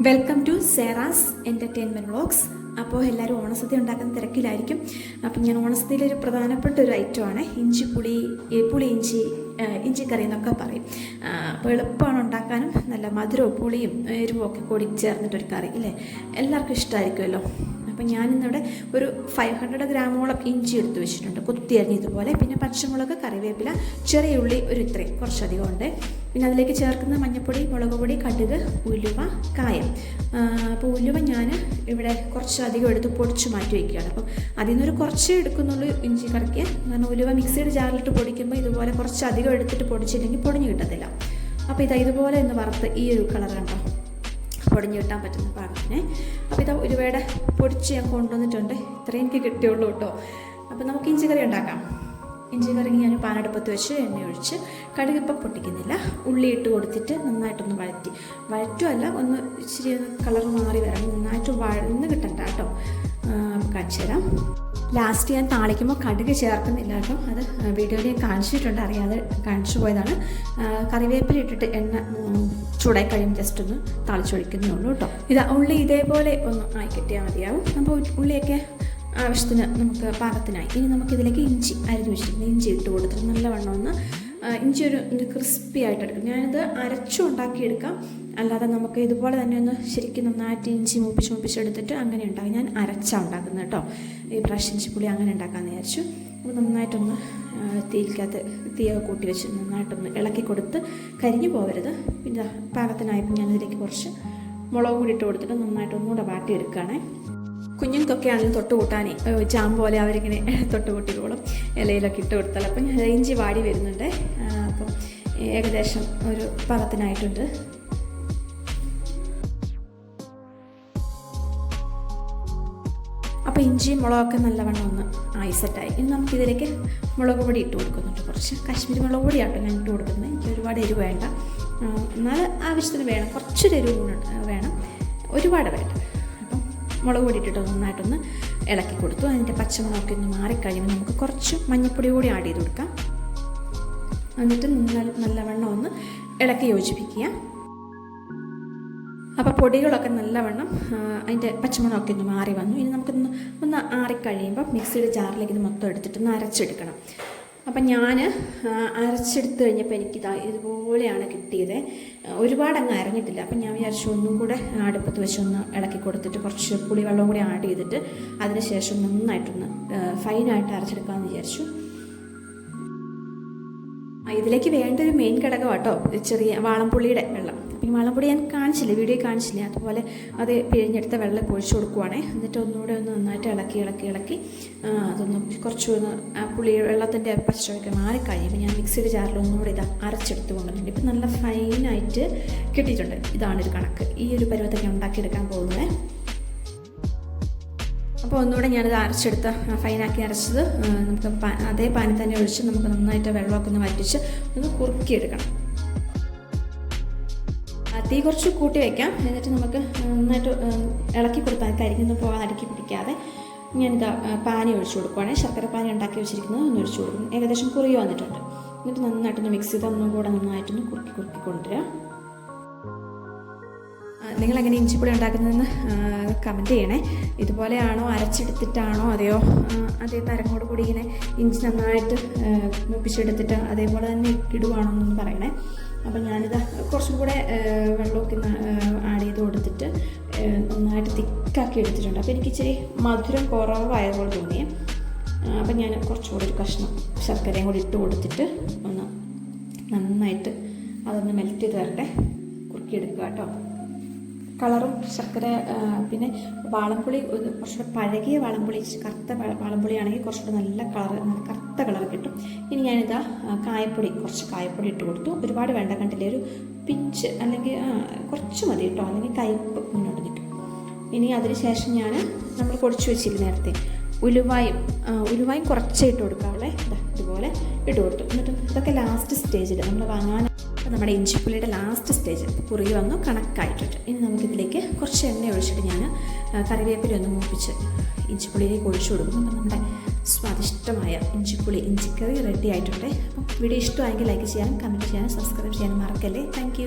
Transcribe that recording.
Welcome to Sera's entertainment vlogs അപ്പോൾ എല്ലാവരും ഓണസദ്യ ഉണ്ടാക്കുന്ന തിരക്കിലായിരിക്കും. അപ്പം ഞാൻ ഓണസദ്യയിലെ ഒരു പ്രധാനപ്പെട്ട ഒരു ഐറ്റമാണ് ഇഞ്ചി പുളി പുളി ഇഞ്ചി ഇഞ്ചിക്കറി എന്നൊക്കെ പറയും. അപ്പോൾ എളുപ്പമാണ് ഉണ്ടാക്കാനും. നല്ല മധുരവും പുളിയും എരിവും ഒക്കെ കൂടി ചേർന്നിട്ടൊരു കറി അല്ലേ എല്ലാവർക്കും ഇഷ്ടമായിരിക്കുമല്ലോ അപ്പം ഞാനിന്നിവിടെ ഒരു ഫൈവ് ഹൺഡ്രഡ് ഗ്രാമോളം ഇഞ്ചി എടുത്ത് വെച്ചിട്ടുണ്ട്. കുത്തി അരിഞ്ഞ് ഇതുപോലെ. പിന്നെ പച്ചമുളക് കറിവേപ്പില ചെറിയ ഉള്ളി ഒരു ഇത്രയും കുറച്ചധികം ഉണ്ട്. പിന്നെ അതിലേക്ക് ചേർക്കുന്ന മഞ്ഞൾപ്പൊടി മുളക് പൊടി കടുക് ഉലുവ കായം. അപ്പോൾ ഉലുവ ഞാൻ ഇവിടെ കുറച്ചധികം എടുത്ത് പൊടിച്ച് മാറ്റി വയ്ക്കുകയാണ്. അപ്പം അതിൽ നിന്നൊരു കുറച്ചേ എടുക്കുന്നുള്ളൂ ഇഞ്ചി കറിക്ക്. കാരണം ഉലുവ മിക്സിയുടെ ജാറിലിട്ട് പൊടിക്കുമ്പോൾ ഇതുപോലെ കുറച്ചധികം എടുത്തിട്ട് പൊടിച്ചില്ലെങ്കിൽ പൊടിഞ്ഞു കിട്ടത്തില്ല. അപ്പോൾ ഇതാ ഇതുപോലെ ഒന്ന് വറുത്ത് ഈ ഒരു കളർ കണ്ടോ? പൊടിഞ്ഞ് കിട്ടാൻ പറ്റുന്ന പാകത്തിന്. അപ്പോൾ ഇതാ ഉലുവയുടെ പൊടിച്ച് ഞാൻ കൊണ്ടുവന്നിട്ടുണ്ട്. ഇത്രയും എനിക്ക് കിട്ടിയുള്ളൂ കേട്ടോ. അപ്പോൾ നമുക്ക് ഇഞ്ചി കറി ഉണ്ടാക്കാം. ഇഞ്ചി കറി ഞാൻ പാനടുപ്പത്ത് വെച്ച് എണ്ണ ഒഴിച്ച് കടുകപ്പം പൊട്ടിക്കുന്നില്ല. ഉള്ളി ഇട്ട് കൊടുത്തിട്ട് നന്നായിട്ടൊന്ന് വഴറ്റി. വഴറ്റുമല്ല ഒന്ന് ഇച്ചിരി കളർ മാറി വരണം. നന്നായിട്ട് വഴന്ന് കിട്ടണ്ട കേട്ടോ. കാണിച്ചു തരാം. ലാസ്റ്റ് ഞാൻ താളിക്കുമ്പോൾ കടുക് ചേർക്കുന്നില്ല കേട്ടോ. അത് വീഡിയോയിൽ ഞാൻ കാണിച്ചിട്ടുണ്ട്. അറിയാതെ കാണിച്ചു പോയതാണ്. കറിവേപ്പില ഇട്ടിട്ട് എണ്ണ ചൂടായി കഴിയുമ്പോൾ ജസ്റ്റ് ഒന്ന് താളിച്ചൊഴിക്കുന്നേ ഉള്ളൂ കേട്ടോ. ഇതാ ഉള്ളി ഇതേപോലെ ഒന്ന് ആയി കിട്ടിയാൽ മതിയാവും. അപ്പോൾ ഉള്ളിയൊക്കെ ആവശ്യത്തിന് നമുക്ക് പാകത്തിനായി. ഇനി നമുക്കിതിലേക്ക് ഇഞ്ചി അരിഞ്ഞു വെച്ചിരിക്കുന്നത് ഇഞ്ചി ഇട്ട് കൊടുത്തിട്ട് നല്ലവണ്ണം ഒന്ന് ഇഞ്ചി ഒരു ക്രിസ്പി ആയിട്ട് എടുക്കും. ഞാനിത് അരച്ചും ഉണ്ടാക്കിയെടുക്കാം. അല്ലാതെ നമുക്ക് ഇതുപോലെ തന്നെ ഒന്ന് ശരിക്കും നന്നായിട്ട് ഇഞ്ചി മൂപ്പിച്ച് മൂപ്പിച്ചെടുത്തിട്ട് അങ്ങനെ ഉണ്ടാകും ഞാൻ അരച്ചാണ് ഉണ്ടാക്കുന്നത് കേട്ടോ. ഈ പ്രാവശ്യം ഇഞ്ചി പുളി അങ്ങനെ ഉണ്ടാക്കാമെന്ന് വിചാരിച്ചു. അപ്പോൾ നന്നായിട്ടൊന്ന് ആ, തീയിക്കകത്ത് തീയൊക്കെ കൂട്ടി വെച്ച് നന്നായിട്ടൊന്ന് ഇളക്കി കൊടുത്ത് കരിഞ്ഞു പോകരുത് പിന്നെ പാകത്തിനായപ്പോൾ ഞാനിതിലേക്ക് കുറച്ച് മുളക് കൂടി ഇട്ട് കൊടുത്തിട്ട് നന്നായിട്ട് ഒന്നുകൂടെ വാട്ടിയെടുക്കുകയാണേ. കുഞ്ഞുങ്ങൾക്കൊക്കെ ആണെങ്കിലും തൊട്ട് കൂട്ടാനേ. ജാം പോലെ അവരിങ്ങനെ തൊട്ട് കൂട്ടിക്കോളും ഇലയിലൊക്കെ ഇട്ട് കൊടുത്താൽ. അപ്പം ഞാൻ ഇഞ്ചി വാടി വരുന്നുണ്ട്. അപ്പം ഏകദേശം ഒരു പാകത്തിനായിട്ടുണ്ട് അപ്പോൾ ഇഞ്ചിയും മുളകൊക്കെ നല്ലവണ്ണം ഒന്ന് ആയിസെറ്റായി. ഇനി നമുക്കിതിലേക്ക് മുളക് പൊടി ഇട്ട് കൊടുക്കുന്നുണ്ട് കുറച്ച്. കാശ്മീരി മുളക് പൊടിയാട്ടോ ഞാൻ ഇട്ട് കൊടുക്കുന്നത്. എനിക്ക് ഒരുപാട് എരിവ് വേണ്ട. എന്നാൽ ആവശ്യത്തിന് വേണം. കുറച്ചൊരു എരിവ് വേണം. ഒരുപാട് വേണ്ട. മുളക് പൊടി ഇട്ടിട്ട് നന്നായിട്ടൊന്ന് ഇളക്കി കൊടുത്തു. അതിന്റെ പച്ചമുളകൊക്കെ ഒന്ന് മാറിക്കഴിയുമ്പോൾ നമുക്ക് കുറച്ച് മഞ്ഞൾപ്പൊടി കൂടി ആഡ് ചെയ്ത് കൊടുക്കാം. എന്നിട്ട് നല്ല നല്ലവണ്ണം ഒന്ന് ഇളക്കി യോജിപ്പിക്കുക. അപ്പോൾ പൊടികളൊക്കെ നല്ലവണ്ണം അതിന്റെ പച്ചമുളകൊക്കെ ഒന്ന് മാറി വന്നു. ഇനി നമുക്കൊന്ന് ഒന്ന് ആറിക്കഴിയുമ്പോൾ മിക്സിയുടെ ജാറിലേക്ക് ഇത് മൊത്തം എടുത്തിട്ട് ഒന്ന് അരച്ചെടുക്കണം. അപ്പം ഞാൻ അരച്ചെടുത്ത് കഴിഞ്ഞപ്പോൾ എനിക്കിതാ ഇതുപോലെയാണ് കിട്ടിയത്. ഒരുപാട് അങ്ങ് അരഞ്ഞിട്ടില്ല. അപ്പം ഞാൻ വിചാരിച്ചു ഒന്നും കൂടെ അടുപ്പത്ത് വെച്ച് ഒന്ന് ഇളക്കി കൊടുത്തിട്ട് കുറച്ച് പുളിവെള്ളം കൂടി ആഡ് ചെയ്തിട്ട് അതിന് ശേഷം നന്നായിട്ടൊന്ന് ഫൈനായിട്ട് അരച്ചെടുക്കാമെന്ന് വിചാരിച്ചു. ഇതിലേക്ക് വേണ്ട ഒരു മെയിൻ ഘടകം കേട്ടോ ചെറിയ വാളംപുള്ളിയുടെ വെള്ളം. വാളംപുളി ഞാൻ കാണിച്ചില്ല വീഡിയോ കാണിച്ചില്ല. അതുപോലെ അത് പിഴിഞ്ഞെടുത്ത വെള്ളം ഒഴിച്ചു കൊടുക്കുവാണേ. എന്നിട്ട് ഒന്നുകൂടെ ഒന്ന് നന്നായിട്ട് ഇളക്കി ഇളക്കി ഇളക്കി അതൊന്ന് കുറച്ച് ഒന്ന് ആ പുളി വെള്ളത്തിന്റെ പ്രശ്നമൊക്കെ മാറി കഴിയുമ്പോൾ ഞാൻ മിക്സിയുടെ ജാറിൽ ഒന്നുകൂടെ ഇത് അരച്ചെടുത്ത് കൊണ്ടുവന്നിട്ടുണ്ട് ഇപ്പം നല്ല ഫൈനായിട്ട് കിട്ടിയിട്ടുണ്ട്. ഇതാണ് ഒരു കണക്ക്. ഈ ഒരു പരുവത്തൊക്കെ ഉണ്ടാക്കിയെടുക്കാൻ പോകുന്നത്. അപ്പോൾ ഒന്നുകൂടെ ഞാനത് അരച്ചെടുത്ത് ഫൈനാക്കി അരച്ചത് നമുക്ക് അതേ പാനിൽ തന്നെ ഒഴിച്ച് നമുക്ക് നന്നായിട്ട് വെള്ളമൊക്കെ ഒന്ന് വറ്റിച്ച് ഒന്ന് കുറുക്കിയെടുക്കണം. തീ കുറച്ച് കൂട്ടി വെക്കാം. എന്നിട്ട് നമുക്ക് നന്നായിട്ട് ഇളക്കി കൊടുത്താൽ കരിഞ്ഞൊന്നും പോകാൻ അടുക്കി പിടിക്കാതെ ഞാനിത് പാനി ഒഴിച്ചു കൊടുക്കുവാണെ. ശർക്കര പാനി ഉണ്ടാക്കി വെച്ചിരിക്കുന്നത് ഒന്ന് ഒഴിച്ചു കൊടുക്കും. ഏകദേശം കുറുകി വന്നിട്ടുണ്ട്. എന്നിട്ട് നന്നായിട്ടൊന്ന് മിക്സ് ചെയ്ത് ഒന്നും കൂടെ നന്നായിട്ടൊന്ന് കുറുക്കി കുറുക്കി നിങ്ങൾ എങ്ങനെ ഇഞ്ചിപ്പൊടി ഉണ്ടാക്കുന്നതെന്ന് കമന്റ് ചെയ്യണേ. ഇതുപോലെയാണോ? അരച്ചെടുത്തിട്ടാണോ? അതെയോ? അതേ തരങ്ങോട് കൂടി ഇങ്ങനെ ഇഞ്ചി നന്നായിട്ട് മൂപ്പിച്ചെടുത്തിട്ട് അതേപോലെ തന്നെ ഇടുവാണോ എന്നൊന്ന് പറയണേ. അപ്പോൾ ഞാനിത് കുറച്ചും കൂടെ വെള്ളമൊക്കെ ആഡ് ചെയ്ത് കൊടുത്തിട്ട് നന്നായിട്ട് തിക്കാക്കി എടുത്തിട്ടുണ്ട്. അപ്പോൾ എനിക്ക് ഇച്ചിരി മധുരം കുറവായതുപോലെ തോന്നിയേ ആ, അപ്പം ഞാൻ കുറച്ചുകൂടി ഒരു കഷ്ണം ശർക്കരയും കൂടി ഇട്ട് കൊടുത്തിട്ട് ഒന്ന് നന്നായിട്ട് അതൊന്ന് മെൽറ്റ് ചെയ്ത് വരട്ടെ. കുറുക്കിയെടുക്കുക കേട്ടോ. കളറും ശർക്കര പിന്നെ വാളംപുളി കുറച്ച് കുറച്ചുകൂടെ പഴകിയ വാളംപുളി കറുത്ത വാളംപുളിയാണെങ്കിൽ കുറച്ചുകൂടെ നല്ല കളർ കറുത്ത കളർ കിട്ടും. ഇനി ഞാനിതാ കായപ്പൊടി കുറച്ച് കായപ്പൊടി ഇട്ട് കൊടുത്തു. ഒരുപാട് വേണ്ട കണ്ടില്ലേ ഒരു പിഞ്ച് അല്ലെങ്കിൽ കുറച്ച് മതി കേട്ടോ. അല്ലെങ്കിൽ കയ്പ്പ് മുന്നോട്ട് നിൽക്കും. ഇനി അതിന് ശേഷം ഞാൻ നമ്മൾ പൊടിച്ചു വെച്ചില്ല നേരത്തെ ഉലുവായും ഉലുവായും കുറച്ചേ ഇട്ട് ഇതാ ഇതുപോലെ ഇട്ട് കൊടുത്തു. എന്നിട്ട് ഇതൊക്കെ ലാസ്റ്റ് സ്റ്റേജിൽ നമ്മൾ വാങ്ങാൻ അപ്പോൾ നമ്മുടെ ഇഞ്ചിപ്പുളിയുടെ ലാസ്റ്റ് സ്റ്റേജ് കുറുകി വന്നു കണക്കായിട്ടുണ്ട്. ഇനി നമുക്കിതിലേക്ക് കുറച്ച് എണ്ണ ഒഴിച്ചിട്ട് ഞാൻ കറിവേപ്പില ഒന്ന് മൂപ്പിച്ച് ഇഞ്ചിപ്പുളിയിലേക്ക് ഒഴിച്ചു കൊടുക്കും. അപ്പം നമ്മുടെ സ്വാദിഷ്ടമായ ഇഞ്ചിപ്പുളി ഇഞ്ചിക്കറി റെഡി ആയിട്ടുണ്ട്. അപ്പം വീഡിയോ ഇഷ്ടമായെങ്കിൽ ലൈക്ക് ചെയ്യാനും കമന്റ് ചെയ്യാനും സബ്സ്ക്രൈബ് ചെയ്യാനും മറക്കല്ലേ? താങ്ക്